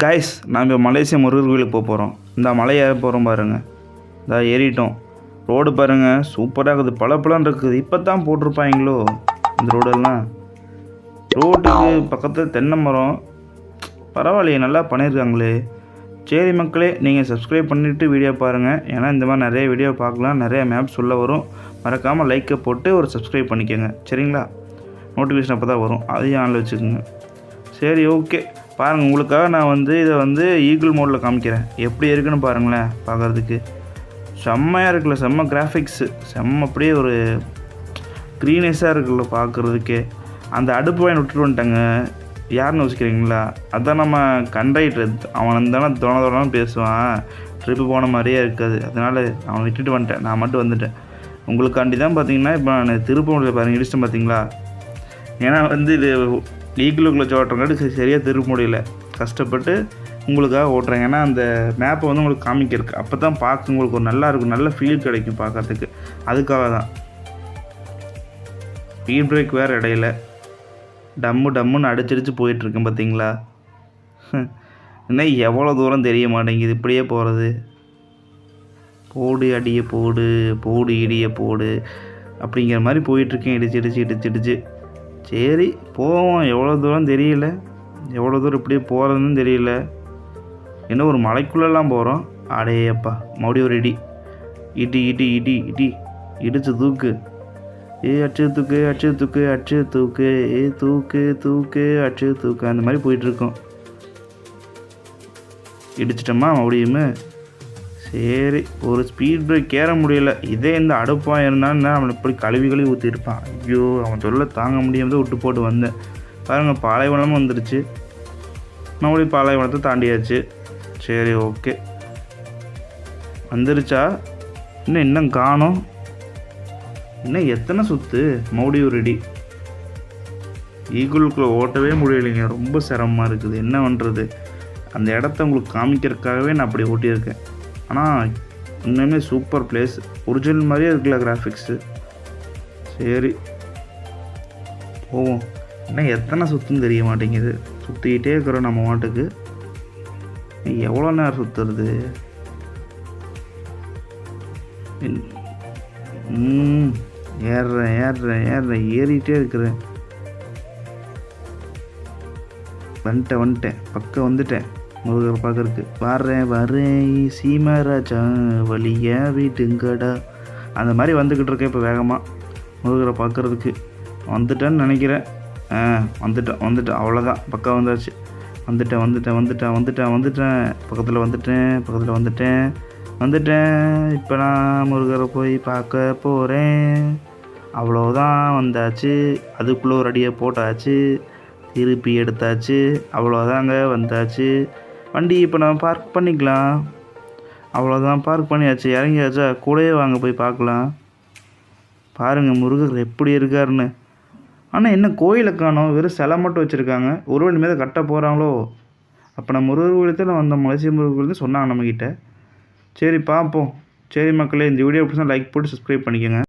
Guys நான் இப்போ Malaysia Murugar கோயிலுக்கு போக போகிறோம் இந்த மலை ஏற போகிறோம் பாருங்கள் இந்த ஏறிட்டோம். ரோடு பாருங்கள் சூப்பராக இருக்குது. பல இருக்குது. இப்போ தான் போட்டிருப்பாங்களோ இந்த ரோடெல்லாம் ரோட்டுக்கு பக்கத்தில் தென்னை மரம். பரவாயில்லையே நல்லா பண்ணியிருக்காங்களே சரி மக்களே நீங்கள் சப்ஸ்கிரைப் பண்ணிவிட்டு வீடியோ பாருங்கள் ஏன்னா இந்த மாதிரி நிறைய வீடியோ பார்க்கலாம். நிறைய மேப்ஸ் சொல்ல வரும். மறக்காமல் லைக்கை போட்டு ஒரு சப்ஸ்கிரைப் பண்ணிக்கோங்க. சரிங்களா? நோட்டிஃபிகேஷன் அப்போ தான் வரும். அதையும் ஆனில் வச்சுக்கோங்க. சரி ஓகே பாருங்கள் உங்களுக்காக நான் வந்து இதை வந்து ஈகிள் மோடில் காமிக்கிறேன். எப்படி இருக்குன்னு பாருங்களேன் பார்க்குறதுக்கு. செம்மையாக இருக்குல்ல செம்ம கிராஃபிக்ஸு செம்ம அப்படியே ஒரு க்ரீனஸாக இருக்குல்ல பார்க்குறதுக்கே. அந்த அடுப்பு வாங்கி விட்டுட்டு வந்துட்டாங்க. யாருன்னு யோசிக்கிறீங்களா? அதான் நம்ம கண்ட்ரைட்டர் அவன் தானே தோண தோணான்னு பேசுவான். ட்ரிப்பு போன மாதிரியே இருக்காது. அதனால் அவனை விட்டுட்டு வந்துட்டேன். நான் மட்டும் வந்துட்டேன். உங்களுக்காண்டி தான் பார்த்தீங்கன்னா இப்போ நான் திருப்பூரில் பாருங்கள் இடிச்சிட்டேன் பார்த்தீங்களா? ஏன்னா வந்து இது லீக்கலுக்குள்ளே ஓட்டுறங்காட்டி சரி சரியாக திரும்ப முடியல. கஷ்டப்பட்டு உங்களுக்காக ஓட்டுறேன். ஏன்னா அந்த மேப்பை வந்து உங்களுக்கு காமிக்கிறதுக்கு. அப்போ தான் பார்க்க உங்களுக்கு ஒரு நல்லா இருக்கும். நல்ல ஃபீல் கிடைக்கும் பார்க்கறதுக்கு. அதுக்காக தான். ஸ்பீட் பிரேக் வேறு இடையில. டம்மு டம்முன்னு அடிச்சடிச்சு போயிட்டுருக்கேன் பார்த்தீங்களா? என்ன எவ்வளோ தூரம் தெரிய மாட்டேங்குது. இப்படியே போகிறது போடு அடிய போடு போடு இடிய போடு. அப்படிங்கிற மாதிரி போயிட்டுருக்கேன். இடிச்சு இடிச்சு இடிச்சு இடிச்சு. சரி போவோம். எவ்வளோ தூரம் தெரியல. எவ்வளோ தூரம் இப்படியே போகிறதுன்னு தெரியல. என்ன ஒரு மலைக்குள்ளெல்லாம் போகிறோம் அடேயப்பா மறுபடியும் ஒரு இடி. இடி இடி இடி இடி. இடிச்சு தூக்கு. ஏ அச்சு தூக்கு அச்சு தூக்கு அச்சு தூக்கு. ஏ தூக்கு தூக்கு அச்சு தூக்கு. அந்த மாதிரி போயிட்டுருக்கோம் இடிச்சிட்டோமா மறுபடியுமே? சரி ஒரு ஸ்பீட் பிரேக் ஏற முடியல. இதே இந்த அடுப்பாக இருந்தான்னா அவனை இப்படி கழுவி கழுவி ஊற்றிருப்பான் ஐயோ அவன் சொல்ல தாங்க முடியாமல் விட்டு போட்டு வந்தேன். பாருங்கள் பாலைவனமும் வந்துருச்சு. மறுபடியும் பாலைவனத்தை தாண்டியாச்சு. சரி ஓகே வந்துருச்சா? இன்னும் இன்னும் காணோம். இன்னும் எத்தனை சுற்று மறுபடியும் ரெடி ஈகுளுக்குள்ளே ஓட்டவே முடியலைங்க. ரொம்ப சிரமமாக இருக்குது. என்ன பண்ணுறது அந்த இடத்த உங்களுக்கு காமிக்கிறதுக்காகவே நான் அப்படி ஓட்டியிருக்கேன். ஆனால் இன்னுமே சூப்பர் பிளேஸ் ஒரிஜினல் மாதிரியே இருக்குல்ல கிராஃபிக்ஸு சரி. போவோம். என்ன எத்தனை சுற்றுன்னு தெரிய மாட்டேங்குது. சுற்றிக்கிட்டே இருக்கிறோம் நம்ம மாட்டுக்கு. எவ்வளோ நேரம் சுற்றுறது ம் ஏறுறேன் ஏறுறேன் ஏறுறேன். ஏறிட்டே இருக்கிறேன். வந்துட்டேன் வந்துட்டேன். பக்கம் வந்துட்டேன். முருகரை பார்க்கறதுக்கு வரேன் வரேன் சீமராஜா வழிய வீட்டுங்கடா அந்த மாதிரி வந்துக்கிட்டு இருக்கேன் இப்போ வேகமாக முருகரை பார்க்கறதுக்கு வந்துட்டேன்னு நினைக்கிறேன். ஆ வந்துட்டேன் வந்துட்டேன். அவ்வளோதான் பக்கம் வந்தாச்சு. வந்துட்டேன் வந்துட்டேன் வந்துட்டேன் வந்துட்டேன் வந்துட்டேன். பக்கத்தில் வந்துட்டேன் பக்கத்தில் வந்துட்டேன். வந்துட்டேன் இப்போ நான் முருகரை போய் பார்க்க போகிறேன் அவ்வளோதான் வந்தாச்சு. அதுக்குள்ளே ஒரு அடியை போட்டாச்சு. திருப்பி எடுத்தாச்சு. அவ்வளோதாங்க வந்தாச்சு. வண்டி இப்போ நம்ம பார்க் பண்ணிக்கலாம். அவ்வளோதான் பார்க் பண்ணியாச்சு. இறங்கியாச்சா? கூடவே வாங்க போய் பார்க்கலாம். பாருங்கள் முருகர் எப்படி இருக்காருன்னு. ஆனால் என்ன கோயிலை காணோம்? வெறும் சிலை மட்டும் வச்சுருக்காங்க. ஒருவன் மீது கட்ட போகிறாங்களோ அப்போ நம்ம முருகர் கோயிலுக்கு தான் வந்த மலேசிய முருகர் கோயிலுக்கு சொன்னாங்க நம்மக்கிட்ட சரி பார்ப்போம். சரி மக்களே இந்த வீடியோ பிடிச்சா லைக் போட்டு சப்ஸ்கிரைப் பண்ணிக்கோங்க.